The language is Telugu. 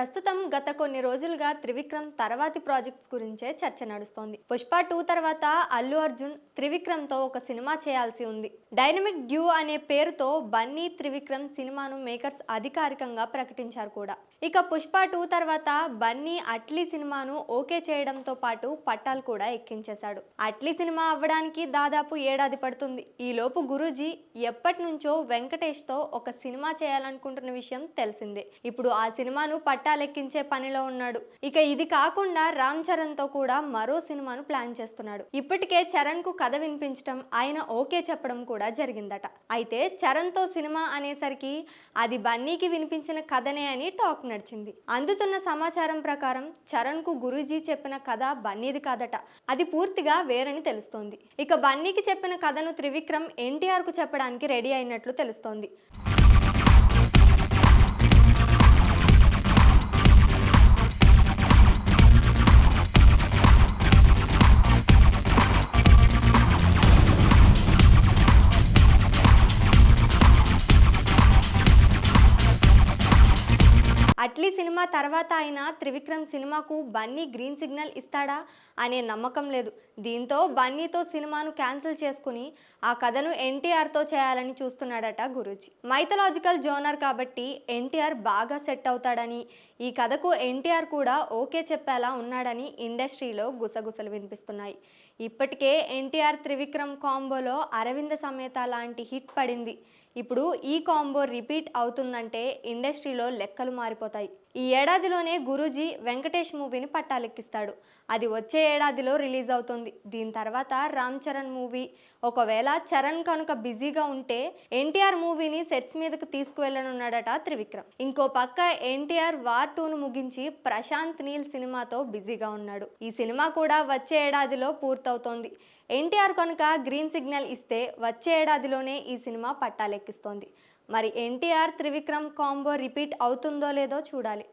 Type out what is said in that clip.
ప్రస్తుతం గత కొన్ని రోజులుగా త్రివిక్రమ్ తర్వాతి ప్రాజెక్ట్స్ గురించే చర్చ నడుస్తోంది. పుష్ప టూ తర్వాత అల్లు అర్జున్ త్రివిక్రమ్తో ఒక సినిమా చేయాల్సి ఉంది. డైనమిక్ డ్యూ అనే పేరుతో బన్నీ త్రివిక్రమ్ సినిమాను మేకర్స్ అధికారికంగా ప్రకటించారు కూడా. ఇక పుష్ప టూ తర్వాత బన్నీ అట్లీ సినిమాను ఓకే చేయడంతో పాటు పట్టాలు కూడా ఎక్కించేశాడు. అట్లీ సినిమా అవ్వడానికి దాదాపు ఏడాది పడుతుంది. ఈలోపు గురూజీ ఎప్పటి నుంచో వెంకటేష్తో ఒక సినిమా చేయాలనుకుంటున్న విషయం తెలిసిందే. ఇప్పుడు ఆ సినిమాను పట్టాలెక్కించే పనిలో ఉన్నాడు. ఇక ఇది కాకుండా రామ్ చరణ్తో కూడా మరో సినిమాను ప్లాన్ చేస్తున్నాడు. ఇప్పటికే చరణ్కు కథ వినిపించడం ఆయన ఓకే చెప్పడం కూడా జరిగిందట. అయితే చరణ్తో సినిమా అనేసరికి అది బన్నీకి వినిపించిన కథనే అని టాక్ నడిచింది. అందుతున్న సమాచారం ప్రకారం చరణ్కు గురూజీ చెప్పిన కథ బన్నీది కాదట. అది పూర్తిగా వేరని తెలుస్తోంది. ఇక బన్నీకి చెప్పిన కథను త్రివిక్రమ్ ఎన్టీఆర్కు చెప్పడానికి రెడీ అయినట్లు తెలుస్తోంది. అట్లీ సినిమా తర్వాత అయినా త్రివిక్రమ్ సినిమాకు బన్నీ గ్రీన్ సిగ్నల్ ఇస్తాడా అనే నమ్మకం లేదు. దీంతో బన్నీతో సినిమాను క్యాన్సిల్ చేసుకుని ఆ కథను ఎన్టీఆర్తో చేయాలని చూస్తున్నాడట గురూజీ. మైథలాజికల్ జోనర్ కాబట్టి ఎన్టీఆర్ బాగా సెట్ అవుతాడని ఈ కథకు ఎన్టీఆర్ కూడా ఓకే చెప్పేలా ఉన్నాడని ఇండస్ట్రీలో గుసగుసలు వినిపిస్తున్నాయి. ఇప్పటికే ఎన్టీఆర్ త్రివిక్రమ్ కాంబోలో అరవింద సమేత లాంటి హిట్ పడింది. ఇప్పుడు ఈ కాంబో రిపీట్ అవుతుందంటే ఇండస్ట్రీలో లెక్కలు మారిపోతాయి. ఈ ఏడాదిలోనే గురూజీ వెంకటేష్ మూవీని పట్టాలెక్కిస్తాడు. అది వచ్చే ఏడాదిలో రిలీజ్ అవుతుంది. దీని తర్వాత రామ్ చరణ్ మూవీ. ఒకవేళ చరణ్ కనుక బిజీగా ఉంటే ఎన్టీఆర్ మూవీని సెట్స్ మీదకు తీసుకువెళ్ళనున్నాడట త్రివిక్రమ్. ఇంకో పక్క ఎన్టీఆర్ వార్ టూను ముగించి ప్రశాంత్ నీల్ సినిమాతో బిజీగా ఉన్నాడు. ఈ సినిమా కూడా వచ్చే ఏడాదిలో పూర్తవుతోంది. ఎన్టీఆర్ కనుక గ్రీన్ సిగ్నల్ ఇస్తే వచ్చే ఏడాదిలోనే ఈ సినిమా పట్టాలెక్కిస్తోంది. మరి ఎన్టీఆర్ త్రివిక్రమ్ కాంబో రిపీట్ అవుతుందో లేదో చూడాలి.